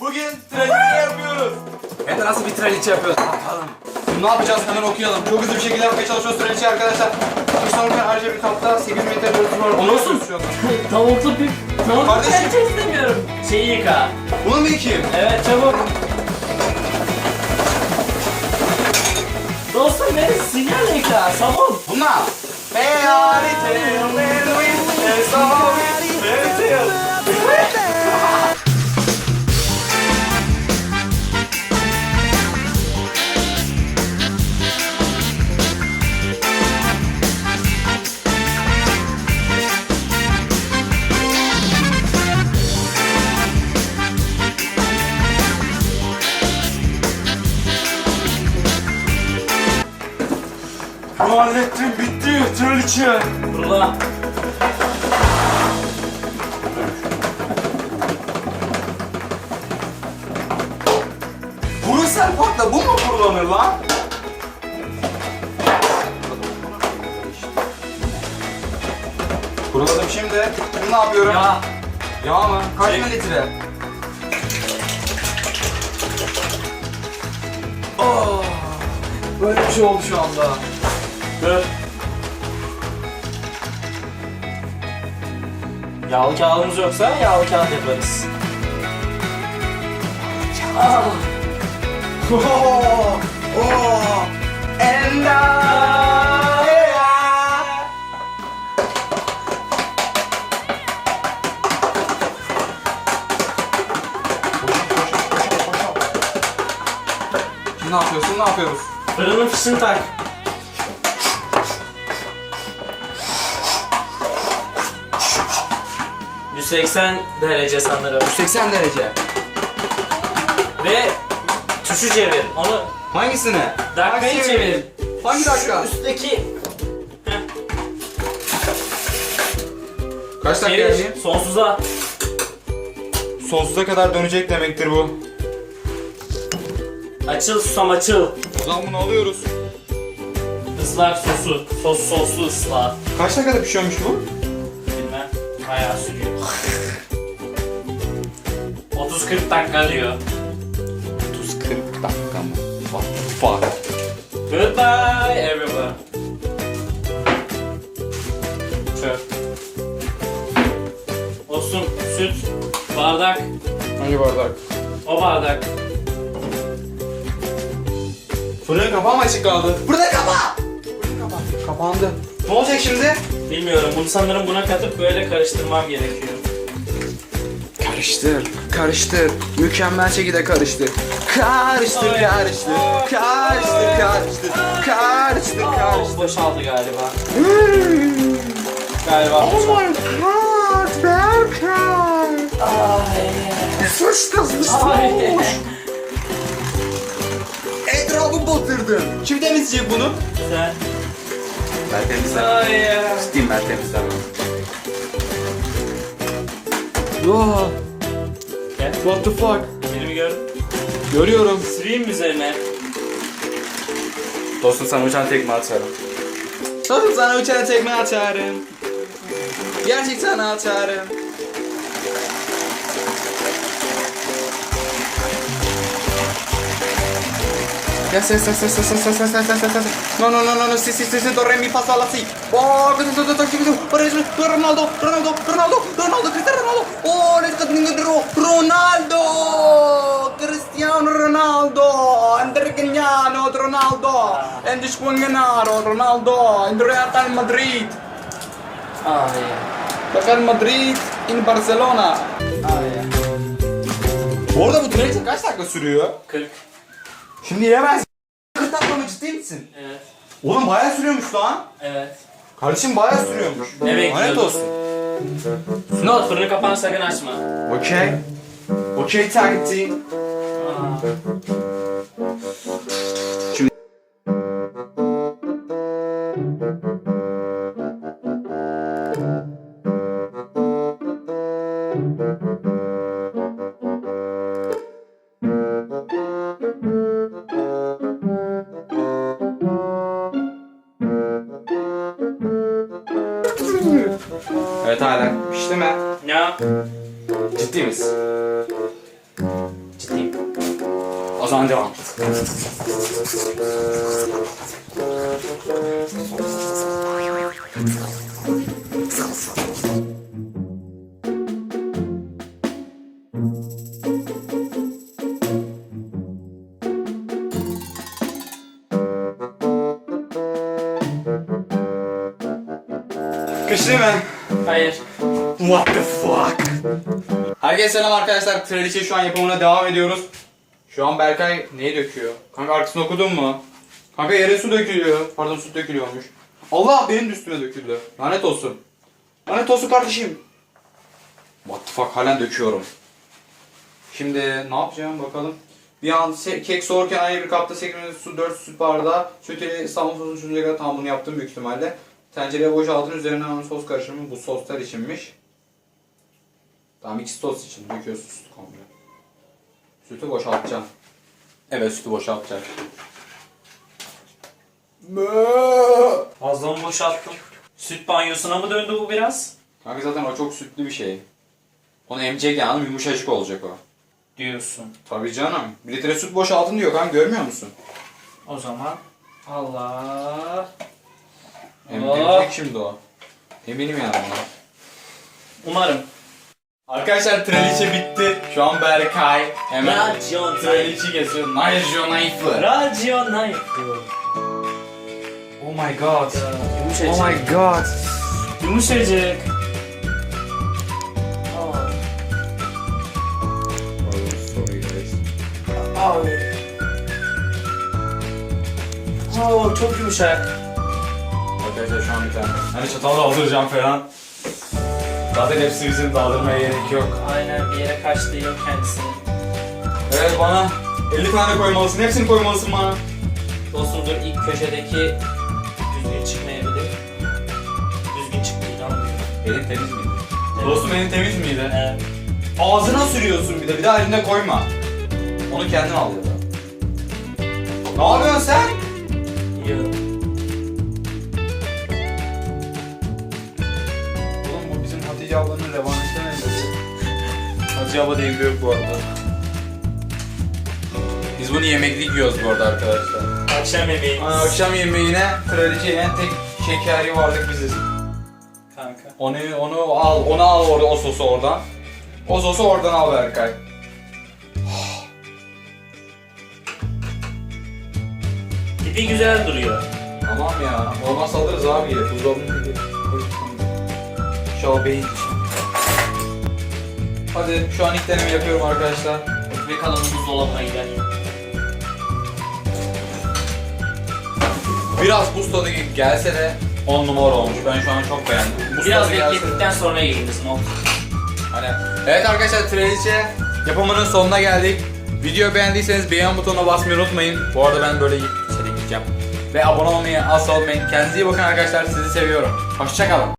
Bugün traliçe yapıyoruz. Hem de nasıl bir traliçe yapıyoruz? Bakalım. Şimdi ne yapacağız hemen okuyalım. Çok hızlı bir şekilde yapmaya çalışıyoruz traliçe arkadaşlar. Bir sonraki ayrıca bir kapta 8 metre boyutu var. Onu Olsun. şu anda. Tavuklu bir... Tavuklu Kardeşim. pençe istemiyorum. Şeyi yıka. Bunu mu yıkayayım? Evet çabuk. Dostum beni sinyal yıka. Sabun. Bunlar. Fairy tale, when Hallettim bitti traliçe. Rula. Brüssel patla bu mu kullanır lan? Kuruladım şimdi. Bunu ne yapıyorum? Ya. Yağ mı? Kaç Çek. mililitre? Oh, böyle bir şey oldu şu anda. Dur. Yağlı kağıdımız yoksa yağlı kağıt yaparız. Ah. Oh, oh, and I, ne yapıyorsun? Ne yapıyoruz? Fırının fişini tak. ...180 derece sanırım. 80 derece. Ve tuşu çevir. Onu Hangisini? dakikayı Hangi- çevir. Hangi dakika? Şu üstteki Kaç dakika çevir. yani? Sonsuza. Sonsuza kadar dönecek demektir bu. Açıl susam açıl. O zaman bunu alıyoruz. Islak sosu. Sos soslu ıslak. Kaç dakikada pişiyormuş bu? Bayağı sürüyor. 30-40 dakika diyor. 30-40 dakika mı? What the fuck? Goodbye everyone. Çöp. Olsun süt, bardak, Hangi bardak? o bardak. Fırın kapağı mı açık kaldı? Burada kapa! Kapandı. Ne olacak şimdi? Bilmiyorum bunu sanırım buna katıp böyle karıştırmam gerekiyor. Karıştır, karıştır. Mükemmel şekilde karıştır. Karıştır, Ay. karıştır. Karıştır, karıştır. Karıştır, Aa, karıştır. boşaldı galiba. Galiba Oh my god, Berkay. Ay. Sıçtı, sıçtı. Ay. Etrafı batırdın. Kim temizleyecek bunu? Sen. Ben temizlemem. Ay ya. Ciddiyim ben temizlemem. Oh, Gel. what the fuck? Elimi gördün. Görüyorum. Süreyim mi üzerine? Dostum sana uçan tekme atarım. Dostum sana uçan tekme atarım. Gerçekten atarım. Yes, yes, yes, yes, yes, yes, yes, yes, yes, yes, yes. No, no, no, no, no, sì, sì, sì, sì, do, re, mi, fa, sol, la, si. Oh, questo, questo, questo, questo, Ronaldo, Ronaldo, Ronaldo, Ronaldo, Cristiano Ronaldo. Oh, let's go, Ronaldo, Cristiano Ronaldo, Andre Cagnano, Ronaldo, and Squanganaro, Ronaldo, and Real Madrid, Ay. Real Madrid in Barcelona. Ay. Bu arada bu trailer kaç dakika sürüyor? 40. Şimdi yemez. 40 dakika mı ciddi misin? Evet. Oğlum bayağı sürüyormuş lan. Evet. Kardeşim bayağı sürüyormuş. Ne Lanet olsun. Not fırını kapağını sakın açma. Okey. Okey takipçi. Aa. Evet hala. Pişti mi? Ya. Ciddi misin? Ciddiyim. O zaman devam. Kışlı mı? Hayır. What the fuck? Herkese selam arkadaşlar. Kraliçe şu an yapımına devam ediyoruz. Şu an Berkay neyi döküyor? Kanka arkasını okudun mu? Kanka yere su dökülüyor. Pardon su dökülüyormuş. Allah benim üstüme döküldü. Lanet olsun. Lanet olsun kardeşim. What the fuck halen döküyorum. Şimdi ne yapacağım bakalım. Bir an kek soğurken aynı bir kapta 8 su 4 süt bardağı süt ile İstanbul sosunu düşünecek kadar tam bunu yaptım büyük ihtimalle. Tencereye boşaltın üzerine hemen sos karışımı bu soslar içinmiş. Tamam iki sos için döküyorsun sütü komple. Sütü boşaltacağım. Evet sütü boşaltacağım. Fazla mı boşalttım? Süt banyosuna mı döndü bu biraz? Kanka zaten o çok sütlü bir şey. Onu emecek yani yumuşacık olacak o. Diyorsun. Tabii canım. Bir litre süt boşaltın diyor kanka görmüyor musun? O zaman Allah. Em Oh. emecek şimdi o. Eminim yani ona. Umarım. Arkadaşlar traliçe bitti. Şu an Berkay hemen Racon traliçe kesiyor. Nice knife'ı. Racon knife. Oh my god. Yumuşacık. god. Yumuşacık. Aa. sorry guys. Au. Oo, çok yumuşak. Arkadaşlar şu an bir tane. Hani çatalla daldıracağım falan. Zaten hepsi bizim daldırmaya gerek yok. Aynen bir yere kaçtığı yok kendisinin. Evet bana 50 tane koymalısın. Hepsini koymalısın bana. Dostum dur ilk köşedeki düzgün çıkmayabilir. Düzgün çıktı inanmıyorum. Elin temiz miydi? Evet. Dostum elin temiz miydi? Evet. Ağzına sürüyorsun bir de. Bir daha eline koyma. Onu kendin al ya da. Ne yapıyorsun sen? Hatice ablanın revanşına benzedi. Hatice abla diye biri yok bu arada. Biz bunu yemeklik yiyoruz bu arada arkadaşlar. Akşam yemeği. Aa, Akşam yemeğine kraliçe en tek şekeri vardık biziz. Kanka. Onu onu al, onu al orada o sosu oradan. O sosu oradan al Berkay. Tipi güzel duruyor. Tamam ya. Olmaz alırız abi yine. Buzdolabına Şabeyin. Hadi şu an ilk deneme yapıyorum arkadaşlar. Ve kalanı buzdolabına gider. Biraz buz tadı gelse de 10 numara olmuş. Ben şu an çok beğendim. Buz Biraz tadı gelse de- beklettikten sonra yiyiniz ne olur. Hani evet arkadaşlar Traliçe yapımının sonuna geldik. Video beğendiyseniz beğen butonuna basmayı unutmayın. Bu arada ben böyle içerik yapacağım. Ve abone olmayı asla unutmayın. Kendinize iyi bakın arkadaşlar. Sizi seviyorum. Hoşçakalın.